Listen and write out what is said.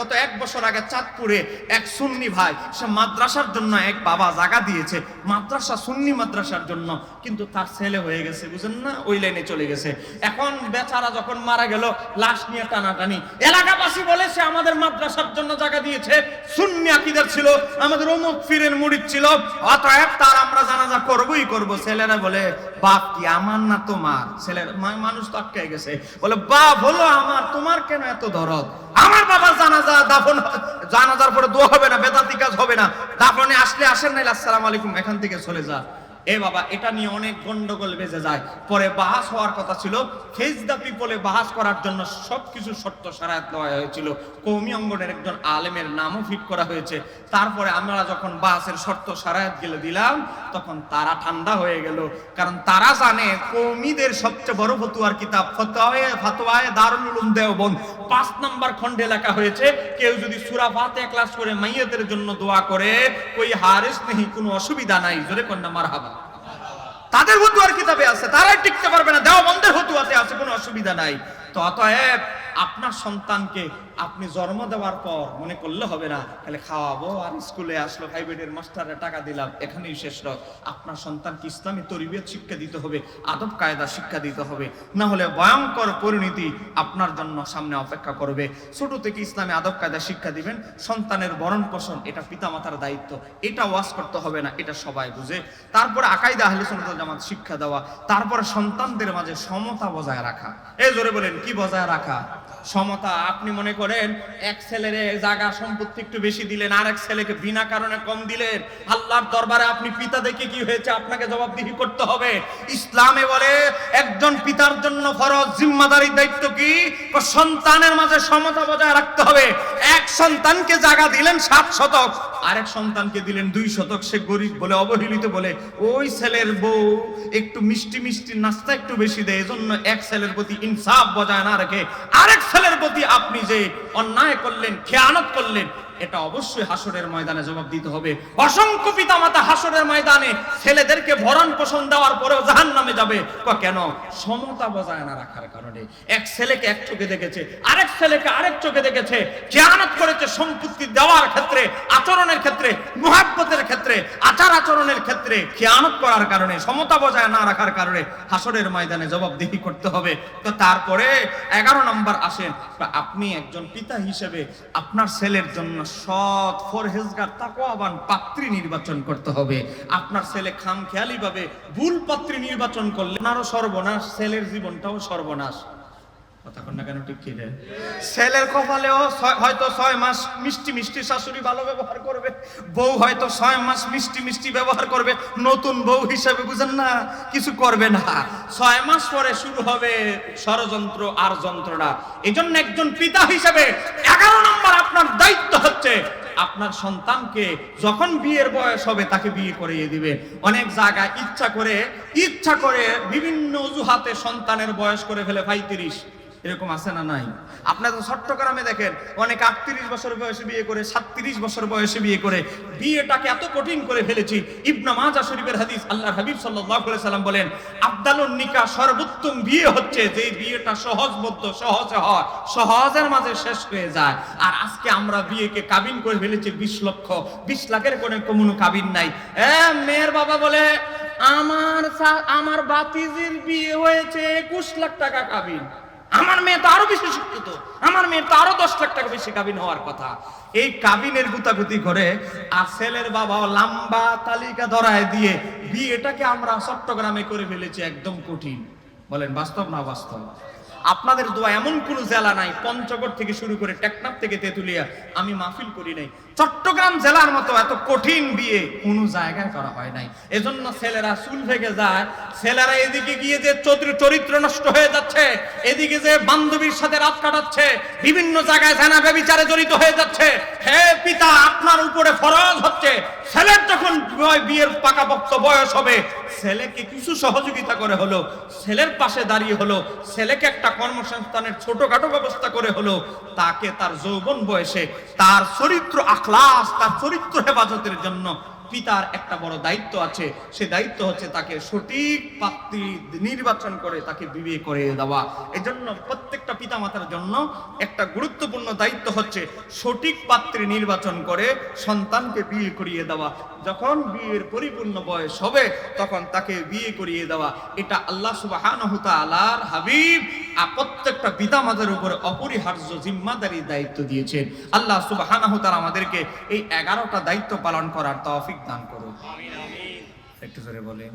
গত এক বছর আগে চাঁদপুরে এক সুন্নি ভাই, সে মাদ্রাসার জন্য এক বাবা জায়গা দিয়েছে। মাদ্রাসা, সুন্নি মাদ্রাসার জন্য। কিন্তু তার ছেলে হয়ে গেছে, বুঝেন না? ওই লাইনে চলে গেছে। এখন বেচারা যখন মারা গেল, লাশ নিয়ে টানাটানি। এলাকাবাসী বলে, সে আমাদের মাদ্রাসার জন্য জায়গা দিয়েছে। সুন্নি আকিদার ছিল, আমাদের অমুক ফিরের মুড়ির ছিল। অতএব তার আমরা জানাজা করবই করব। ছেলেরা বলে, বাপ কি আমার না তোমার? ছেলের মানুষ তো আটকে গেছে। বলে, বাপ হলো আমার, তোমার কেন এত দরদ? আমার বাবার জানাজা দাফন জানাজার পরে দোয়া হবে না বেদাতি কাজ হবে না। দাফনে আসলে আসেন নাই, আসসালামু আলাইকুম, এখান থেকে চলে যা। এ বাবা, এটা নিয়ে অনেক গন্ডগোল বেজে যায়। পরে বাহাস হওয়ার কথা ছিল। ফেজ দা পিপলে বাহাস করার জন্য সবকিছু শর্ত সারায়াত দেওয়া হয়েছিল। কৌমি অঙ্গনের একজন আলেমের নামও ফিট করা হয়েছে। তারপরে আমরা যখন বাহাসের শর্ত সারায়াত গেলে দিলাম, তখন তারা ঠান্ডা হয়ে গেল। কারণ তারা জানে কৌমিদের সবচেয়ে বড় ফতুয়ার কিতাব, ফতোয়ায়ে ফতোয়ায়ে দারুল উলুম দেওবন্দ। পাঁচ নাম্বার খণ্ডে লেখা হয়েছে, কেউ যদি সুরা ফাতে ক্লাস করে মাইয়াদের জন্য দোয়া করে ওই হারিস নেই, কোনো অসুবিধা নাই। জোরে কন্যা মার হাবা তাদের হতুয়ার কিতাবে আছে, তারাই টিকতে পারবে না দেওয়া বন্ধের হতুয়াতে আছে, কোনো অসুবিধা নাই। তো অতএব আপনার সন্তানকে আপনি জন্ম দেওয়ার পর মনে করলে হবে না, তাহলে খাওয়াবো আর স্কুলে আসলো প্রাইভেটের মাস্টারে টাকা দিলাম, এখানেই শেষ নয় আপনার সন্তানকে ইসলামী তরিবিয়ত শিক্ষা দিতে হবে, আদব কায়দা শিক্ষা দিতে হবে, না হলে ভয়ঙ্কর পরিণতি আপনার জন্য সামনে অপেক্ষা করবে। ছোট থেকে ইসলামী আদব কায়দা শিক্ষা দিবেন, সন্তানের ভরণ পোষণ এটা পিতামাতার দায়িত্ব, এটা ওয়াজ করতে হবে না, এটা সবাই বুঝে। তারপরে আকাইদা আহলে সুন্নাত জামাত শিক্ষা দেওয়া, তারপরে সন্তানদের মাঝে সমতা বজায় রাখা। এই জোরে বলেন, কি বজায় রাখা? সমতা। আপনি মনে করেন, এক ছেলের জায়গা সম্পত্তি একটু বেশি দিলেন আর এক ছেলেকে বিনা কারণে কম দিলেন। আল্লাহর দরবারে আপনি পিতা দেখে কি হয়েছে? আপনাকে জবাবদিহি করতে হবে। ইসলামে বলে, একজন পিতার জন্য ফরজ জিম্মাদারির দায়িত্ব কি? সন্তানের মাঝে সমতা বজায় রাখতে হবে। এক সন্তানকে জায়গা দিলেন সাত শতক, আরেক সন্তানকে দিলেন দুই শতক। সে গরিব বলে, অবহেলিত বলে, ওই ছেলের বউ একটু মিষ্টি মিষ্টি নাস্তা একটু বেশি দেয়, এজন্য এক ছেলের প্রতি ইনসাফ বজায় না রেখে আরেক ছেলের প্রতি আপনি যে অন্যায় করলেন, খেয়ানত করলেন, এটা অবশ্যই হাসরের ময়দানে জবাব দিতে হবে। অসংখ্য পিতামাতা হাসরের ময়দানে ছেলেদেরকে ভরণ পোষণ দেওয়ার পরেও যাবে কেন? সমতা বজায় না রাখার কারণে। এক ছেলেকে এক চোখে দেখেছে, আরেক ছেলেকে আরেক চোখে দেখেছে। খেয়ানত করেছে সম্পত্তি দেওয়ার ক্ষেত্রে, আচরণের ক্ষেত্রে, মুহাব্বতের ক্ষেত্রে, আচার আচরণের ক্ষেত্রে। খেয়ানত করার কারণে, সমতা বজায় না রাখার কারণে হাসরের ময়দানে জবাবদিহি করতে হবে। তো তারপরে এগারো নম্বর আসেন, আপনি একজন পিতা হিসেবে আপনার ছেলের জন্য সৎ ফরহেজগার, তাকওয়াবান পাত্রী নির্বাচন করতে হবে। আপনার ছেলে খাম খেয়ালি ভাবে ভুল পাত্রী নির্বাচন করলে আপনারও সর্বনাশ, ছেলের জীবনটাও সর্বনাশ। কন না কেন, ঠিক কি রে? কপালেও হয়তো ছয় মাস মিষ্টি মিষ্টি শাশুড়ি ভালো ব্যবহার করবে, বউ হয়তো ছয় মাস মিষ্টি মিষ্টি ব্যবহার করবে, নতুন বউ হিসেবে বুঝেন না, কিছু করবে না। ছয় মাস পরে শুরু হবে ষড়যন্ত্র আর যন্ত্রণা। এই জন্য একজন পিতা হিসেবে এগারো নম্বর আপনার দায়িত্ব হচ্ছে আপনার সন্তানকে যখন বিয়ের বয়স হবে তাকে বিয়ে করিয়ে দিবে। অনেক জায়গায় ইচ্ছা করে ইচ্ছা করে বিভিন্ন অজুহাতে সন্তানের বয়স করে ফেলে, পঁয়ত্রিশ। এরকম আছে না নাই? আপনার চট্টগ্রামে দেখেন, অনেক আটত্রিশ বছর বয়সে বিয়ে করে, সাতত্রিশ বছর বয়সে বিয়ে করে, বিয়েটাকে এত কঠিন করে ফেলেছি। ইবনা মাজা শরীফের হাদিস আল্লাহ হাবিব সাল্লাম বলেন, আব্দালুন নিকা সর্বোত্তম বিয়ে হচ্ছে যে বিয়েটা সহজবদ্ধ সহজে হয়, সহজের মাঝে শেষ হয়ে যায়। আর আজকে আমরা বিয়েকে কাবিন করে ফেলেছি বিশ লক্ষ, বিশ লাখের কোনো কোনো কাবিন নাই। মেয়ের বাবা বলে, আমার আমার বাতিজির বিয়ে হয়েছে একুশ লাখ টাকা কাবিন। আমার মেয়ে তো আরও বেশি শিক্ষিত। আমার মেয়ে তো আরও দশ লাখ টাকা বেশি কাবিন হওয়ার কথা। এই কাবিনের গুতাগুতি করে আর ছেলের বাবা লাম্বা তালিকা ধরায় দিয়ে বিয়েটাকে আমরা চট্টগ্রামে করে ফেলেছি, একদম কঠিন। বলেন, বাস্তব না বাস্তব? আপনাদের দোয়া এমন কোন জেলা নাই, পঞ্চগড় থেকে শুরু করে টেকনাফ থেকে তেতুলিয়া, আমি মাহফিল করি নাই। চট্টগ্রাম জেলার মতো এত কঠিন বিয়ে কোনো জায়গায় করা হয় নাই। এজন্য ছেলেরা চুল ভেঙে যায়, ছেলেরা এদিকে গিয়ে যে চরিত্র নষ্ট হয়ে যাচ্ছে, এদিকে যে বান্ধবীর সাথে রাত কাটাচ্ছে, বিভিন্ন জায়গায় জানা ব্যবিচারে জড়িত হয়ে যাচ্ছে, হে পিতা, আপনার উপরে ফরজ হচ্ছে। ছেলের যখন বয়- বিয়ের পাকাপোক্ত বয়স হবে ছেলেকে কিছু সহযোগিতা করে হলো, ছেলের পাশে দাঁড়িয়ে হলো, ছেলেকে একটা কর্মসংস্থানের ছোটখাটো ব্যবস্থা করে হলো, তাকে তার যৌবন বয়সে, তার চরিত্র আখলাস, তার চরিত্র হেফাজতের জন্য পিতার একটা বড় দায়িত্ব আছে। সে দায়িত্ব হচ্ছে তাকে সঠিক পাত্রী নির্বাচন করে তাকে বিয়ে করে দেওয়া। এজন্য প্রত্যেকটা পিতামাতার জন্য একটা গুরুত্বপূর্ণ দায়িত্ব হচ্ছে সঠিক পাত্রী নির্বাচন করে সন্তানকে বিয়ে করিয়ে দেওয়া। যখন বিয়ের পরিপূর্ণ বয়স হবে, তখন তাকে বিয়ে করিয়ে দেওয়া। এটা আল্লাহ তাআলার হাবিব আর পিতা পিতামাতার উপরে অপরিহার্য জিম্মাদারি দায়িত্ব দিয়েছেন। আল্লাহ সুবাহানাহ তারা আমাদেরকে এই এগারোটা দায়িত্ব পালন করার তফিক দান করুন। একটু জোরে বলে